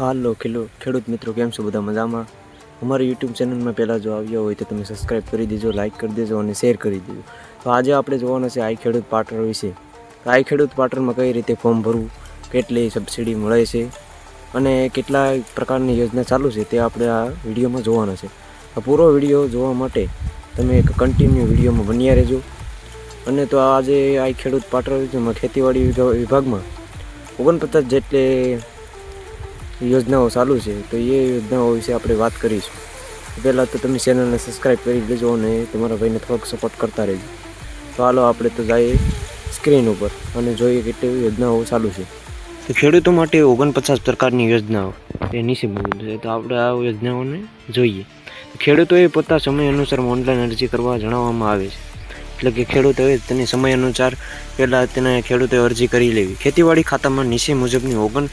હાલો ખેલો ખેડૂત મિત્રો, કેમ છો બધા મજામાં? અમારી યુટ્યુબ ચેનલમાં પહેલાં જો આવ્યા હોય તો તમે સબસ્ક્રાઈબ કરી દેજો લાઇક કરી દેજો અને શેર કરી દેજો. તો આજે આપણે જોવાના છે આઈ ખેડૂત પાર્ટર વિશે. તો આઈ ખેડૂત પાટરમાં કઈ રીતે ફોર્મ ભરવું, કેટલી સબસિડી મળે છે, અને કેટલા પ્રકારની યોજના ચાલુ છે તે આપણે આ વિડીયોમાં જોવાના છે. આ પૂરો વીડિયો જોવા માટે તમે એક કન્ટિન્યુ વિડીયોમાં બન્યા રહેજો. અને તો આજે આઈ ખેડૂત પાટર વિશેમાં ખેતીવાડી વિભાગમાં ઓગણપચાસ જેટલી યોજનાઓ ચાલુ છે, તો એ યોજનાઓ વિશે આપણે વાત કરીશું. પહેલાં તો તમે ચેનલને સબસ્ક્રાઈબ કરી દેજો અને તમારા ભાઈને થોડોક સપોર્ટ કરતા રહેજો. તો હાલો આપણે તો જઈએ સ્ક્રીન ઉપર અને જોઈએ કેટલી યોજનાઓ ચાલુ છે. તો ખેડૂતો માટે ઓગણપચાસ પ્રકારની યોજનાઓ એ નીચે મૂકેલું છે, તો આપણે આ યોજનાઓને જોઈએ. ખેડૂતોએ પોતા સમય અનુસાર ઓનલાઈન અરજી કરવા જણાવવામાં આવે છે. એટલે કે ખેડૂતોએ તેની સમય અનુસાર પહેલાં તેને ખેડૂતોએ અરજી કરી લેવી. ખેતીવાડી ખાતામાં નીચે મુજબની ઓગણ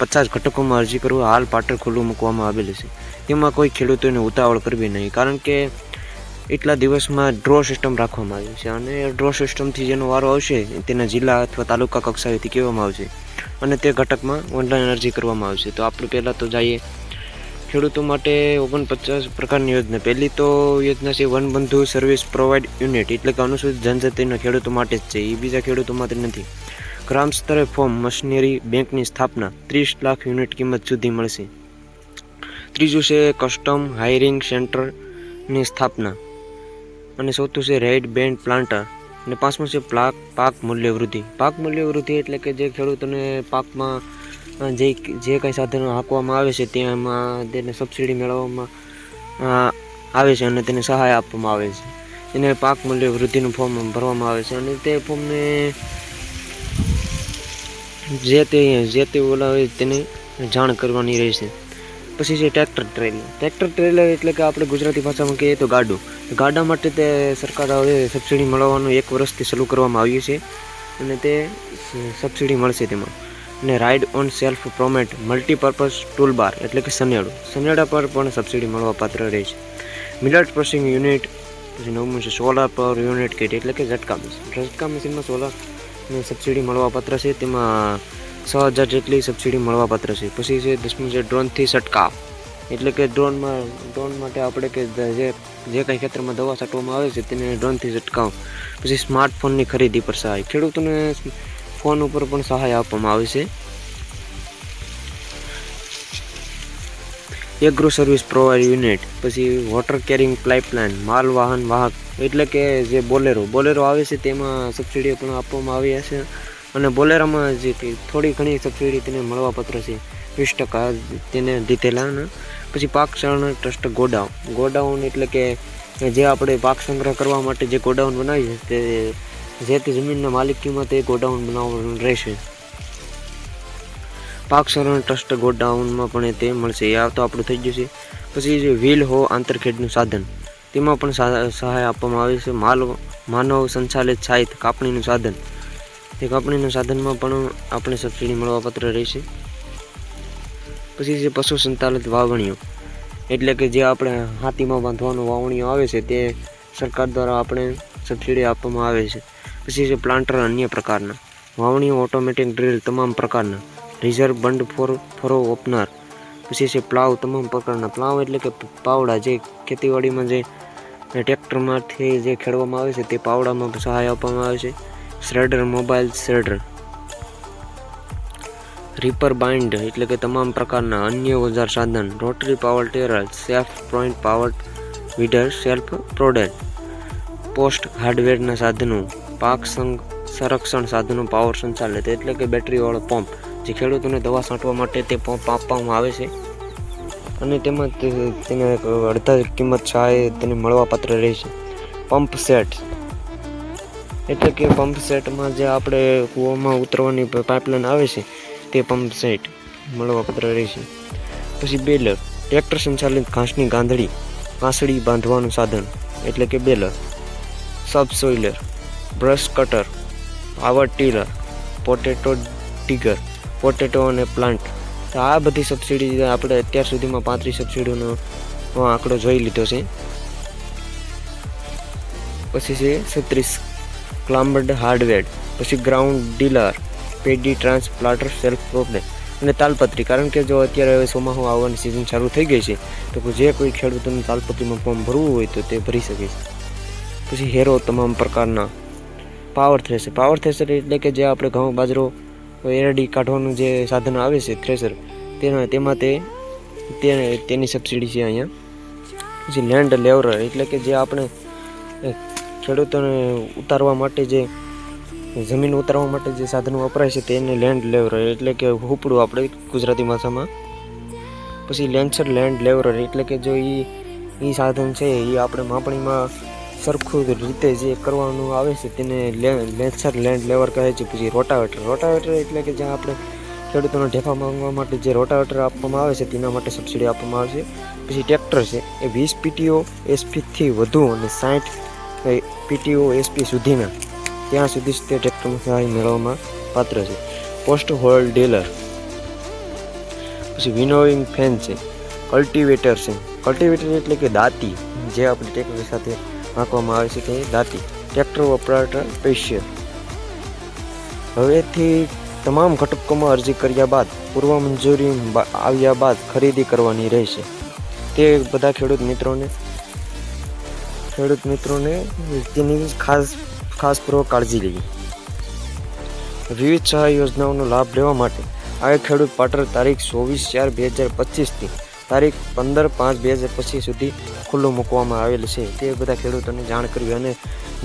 પચાસ ઘટકોમાં અરજી કરવા હાલ પાટર ખુલ્લું મૂકવામાં આવેલું છે. તેમાં કોઈ ખેડૂતોને ઉતાવળ કરવી નહીં, કારણ કે એટલા દિવસમાં ડ્રો સિસ્ટમ રાખવામાં આવી છે અને ડ્રો સિસ્ટમથી જેનો વારો આવશે, તેના જિલ્લા અથવા તાલુકા કક્ષાએથી કહેવામાં આવશે અને તે ઘટકમાં ઓનલાઈન અરજી કરવામાં આવશે. તો આપણે પહેલાં તો જઈએ ખેડૂતો માટે ઓગણપચાસ પ્રકારની યોજના. પહેલી તો યોજના છે વનબંધુ સર્વિસ પ્રોવાઈડ યુનિટ, એટલે કે અનુસૂચિત જનજાતિના ખેડૂતો માટે જ છે. એ બીજા ખેડૂતો માટે નથી. ગ્રામ સ્તરે ફોર્મ મશીનરી બેંકની સ્થાપના ત્રીસ લાખ યુનિટ કિંમત સુધી મળશે. ત્રીજું છે કસ્ટમ હાયરિંગ સેન્ટરની સ્થાપના. અને ચોથું છે રેડ બેન્ડ પ્લાન્ટર અને પાંચમું છે પાક પાક મૂલ્ય વૃદ્ધિ પાક મૂલ્ય વૃદ્ધિ એટલે કે જે ખેડૂતોને પાકમાં જે જે કંઈ સાધનો હાંકવામાં આવે છે તેમાં તેને સબસિડી મેળવવામાં આવે છે અને તેને સહાય આપવામાં આવે છે. એને પાક મૂલ્ય વૃદ્ધિનું ફોર્મ ભરવામાં આવે છે. અને તે ફોર્મને જે તે જે તે ઓલા હોય તેને જાણ કરવાની રહેશે પછી છે ટ્રેક્ટર ટ્રેલર. ટ્રેક્ટર ટ્રેલર એટલે કે આપણે ગુજરાતી ભાષામાં કહીએ તો ગાડું. ગાડા માટે તે સરકાર હવે સબસિડી મળવાનું એક વર્ષથી શરૂ કરવામાં આવ્યું છે અને તે સબસિડી મળશે તેમાં. અને ride on self propelled multipurpose tool bar એટલે કે સનેડું. સનેડા પર પણ સબસિડી પાત્ર રહેશે મિલટ પ્રોસેસિંગ યુનિટ, પછી નવમું છે સોલાર પાવર યુનિટ કીટ એટલે કે ઝટકા મશીન ઝટકા મશીનમાં સોલાર સબસિડી મળવા પાત્ર છે, તેમાં છ હજાર જેટલી સબસિડી મળવા પાત્ર છે. પછી છે દસમું છે ડ્રોનથી છંટકાવ. એટલે કે ડ્રોનમાં, ડ્રોન માટે આપણે કે જે જે કંઈ ક્ષેત્રમાં દવા છાંટવામાં આવે છે, તેને ડ્રોનથી છંટકાવ. પછી સ્માર્ટફોનની ખરીદી પર સહાય. ખેડૂતોને ફોન ઉપર પણ સહાય આપવામાં આવે છે. એગ્રો સર્વિસ પ્રોવાઈડ યુનિટ પછી વોટર કેરિંગ પાઇપલાઇન માલ, વાહન, વાહક, એટલે કે જે બોલેરો. બોલેરો આવે છે તેમાં સબસિડી પણ આપવામાં આવી છે. અને બોલેરામાં જે થોડી ઘણી સબસિડી તેને મળવાપત્ર છે. વીસ ટકા તેને દીધેલા અને પછી પાક સંગ્રહ ટ્રસ્ટ ગોડાઉન. ગોડાઉન એટલે કે જે આપણે પાક સંગ્રહ કરવા માટે જે ગોડાઉન બનાવીએ તે જે તે જમીનના માલિકીમાં તે ગોડાઉન બનાવવાનું રહેશે. પાક ટ્રસ્ટ ગોડાઉનમાં પણ તે મળશે. એ તો આપણું થઈ છે. પછી જે વ્હીલ હો, આંતરખેડનું સાધન, તેમાં પણ સહાય આપવામાં આવે છે. માલ, માનવ સંચાલિત સાહિત કાપણીનું સાધન, તે કાપણીનું સાધનમાં પણ આપણે સબસિડી મળવાપાત્ર રહેશે. પછી જે પશુ સંચાલિત વાવણીઓ, એટલે કે જે આપણે હાથીમાં બાંધવાનું વાવણીઓ આવે છે, તે સરકાર દ્વારા આપણે સબસિડી આપવામાં આવે છે. પછી છે પ્લાન્ટર અન્ય પ્રકારના, વાવણીઓ ઓટોમેટિક ડ્રીલ તમામ પ્રકારના reserve bund for furrow opener પછી છે પ્લાવ તમામ પ્રકારના પ્લાવ એટલે કે પાવડા જે ખેતીવાડીમાં જે ટ્રેક્ટરમાંથી જે ખેડવામાં આવે છે તે પાવડામાં સહાય આપવામાં આવે છે. Shredder mobile shredder reaper bind એટલે કે તમામ પ્રકારના અન્ય ઓજાર સાધન. Rotary power terror safe point power weeder self propelled post હાર્ડવેરના સાધનો. પાક સંઘ સંરક્ષણ સાધનો પાવર સંચાલિત. એટલે કે બેટરીવાળો પંપ જે ખેડૂતોને દવા છાંટવા માટે તે પંપ આપવામાં આવે છે. અને તેમાં તેને અડધા કિંમત સહાય તેને મળવાપાત્ર રહેશે પંપ સેટ. એટલે કે પંપ સેટમાં જે આપણે કૂવામાં ઉતરવાની પાઇપલાઇન આવે છે, તે પંપ સેટ મળવાપાત્ર રહેશે પછી બેલર. ટ્રેક્ટર સંચાલિત ઘાસની ગાંધડી ઘાસડી બાંધવાનું સાધન, એટલે કે baler. Subsoiler. Brush cutter. Power tiller. Potato digger. Potato અને પ્લાન્ટ. તો આ બધી સબસિડી આપણે અત્યાર સુધીમાં પાંત્રીસ સબસિડીનો આંકડો જોઈ લીધો છે. પછી છે છત્રીસ ક્લામ્બર્ડ હાર્ડવેર પછી ground dealer paddy transplanter self problem અને તાલપત્રી. કારણ કે જો અત્યારે હવે ચોમાસું આવવાની સિઝન ચાલુ થઈ ગઈ છે, તો જે કોઈ ખેડૂતોને તાલપત્રીમાં ફોર્મ ભરવું હોય તો તે ભરી શકે છે. પછી હેરો તમામ પ્રકારના પાવર થ્રેસર પાવર થ્રેસર એટલે કે જે આપણે ઘઉં, બાજરો એરડી કાઢવાનું જે સાધન આવે છે થ્રેસર તેના, તેમાં તે તેની સબસિડી છે અહીંયા. પછી લેન્ડ લેવરર એટલે કે જે આપણે ખેડૂતોને ઉતારવા માટે જે, જમીન ઉતારવા માટે જે સાધનો વપરાય છે, તેને લેન્ડ લેવરર એટલે કે હુપડું આપણે ગુજરાતી ભાષામાં. પછી લેન્સર લેન્ડ લેવરર એટલે કે જો એ સાધન છે એ આપણે માપણીમાં સરખું રીતે જે કરવાનું આવે છે તેને લેન્સર લેન્ડ લેવર કહે છે, પછી રોટાવેટર. રોટાવેટર એટલે કે જ્યાં આપણે ખેડૂતોને ઢેફા માંગવા માટે જે રોટાવેટર આપવામાં આવે છે, તેના માટે સબસિડી આપવામાં આવે છે. પછી ટ્રેક્ટર છે, એ વીસ પીટીઓ એસપીથી વધુ અને સાઠ પીટીઓ એસપી સુધીના. ત્યાં સુધી તે ટ્રેક્ટરમાં સહાય મેળવવામાં પાત્ર છે. Post hole digger. પછી વિનોવિંગ ફેન છે, કલ્ટિવેટર છે. કલ્ટિવેટર એટલે કે દાંતી, જે આપણે ટ્રેક્ટર સાથે નાખવામાં આવે છે કે દાંતી. ટ્રેક્ટર ઓપરેટર પેશિયર. હવેથી તમામ ઘટકોમાં અરજી કર્યા બાદ, પૂર્વ મંજૂરી આવ્યા બાદ ખરીદી કરવાની રહેશે. તે બધા ખેડૂત મિત્રોને ખેડૂત મિત્રોને તેની ખાસ ખાસ પૂર્વક કાળજી લેવી વિવિધ સહાય યોજનાઓનો લાભ લેવા માટે, આ ખેડૂત પાટર તારીખ ચોવીસ ચાર બે હજાર પચીસથી તારીખ પંદર પાંચ બે હજાર પચીસ સુધી ખુલ્લું મૂકવામાં આવેલ છે. તે બધા ખેડૂતોને જાણ કરવી અને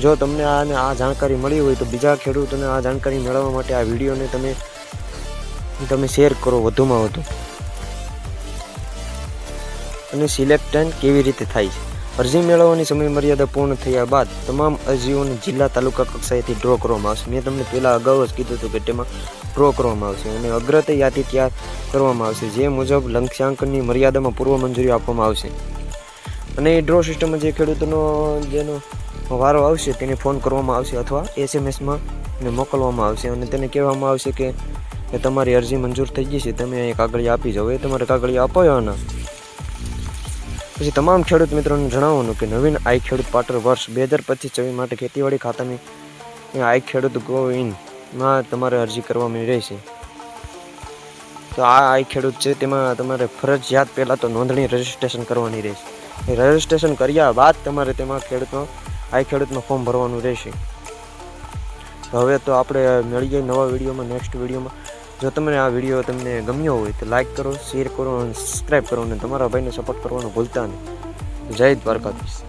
જો તમને આને આ જાણકારી મળી હોય તો બીજા ખેડૂતોને આ જાણકારી મેળવવા માટે આ વિડીયોને તમે તમે શેર કરો વધુમાં વધુ. અને સિલેક્ટન કેવી રીતે થાય છે? અરજી મેળવવાની સમય મર્યાદા પૂર્ણ થયા બાદ તમામ અરજીઓને જિલ્લા તાલુકા કક્ષાએથી ડ્રો કરવામાં આવશે. મેં તમને પહેલાં અગાઉ જ કીધું હતું કે તેમાં ડ્રો કરવામાં આવશે અને અગ્રતા યાદી તૈયાર કરવામાં આવશે, જે મુજબ લક્ષ્યાંકનની મર્યાદામાં પૂર્વ મંજૂરી આપવામાં આવશે. અને એ ડ્રો સિસ્ટમમાં જે ખેડૂતોનો જેનો વારો આવશે તેને ફોન કરવામાં આવશે અથવા એસએમએસમાં ને મોકલવામાં આવશે. અને તેને કહેવામાં આવશે કે તમારી અરજી મંજૂર થઈ ગઈ છે, તમે અહીં કાગળિયા આપી જાઓ. એ તમારે કાગળિયા અપાવવાના પછી તમામ ખેડૂત મિત્રોને જણાવવાનું કે નવીન આઈ ખેડૂત પાટર વર્ષ બે હજાર પચીસ છવ્વીસ માટે ખેતીવાડી ખાતાની આઈ ખેડૂત ગો ઇનમાં તમારે અરજી કરવાની રહેશે તો આ આઈ ખેડૂત છે, તેમાં તમારે ફરજિયાત પહેલાં તો નોંધણી રજિસ્ટ્રેશન કરવાની રહેશે. રજિસ્ટ્રેશન કર્યા બાદ તમારે તેમાં ખેડૂતનો, આઈ ખેડૂતમાં ફોર્મ ભરવાનું રહેશે. હવે તો આપણે, મળીએ નવા વિડીયોમાં, નેક્સ્ટ વિડીયોમાં. જો તમને આ વીડિયો તમને ગમ્યો હોય તો લાઈક કરો શેર કરો અને સબસ્ક્રાઈબ કરો અને તમારા ભાઈને સપોર્ટ કરવાનું ભૂલતા નહીં. જય દ્વારકાધીશ.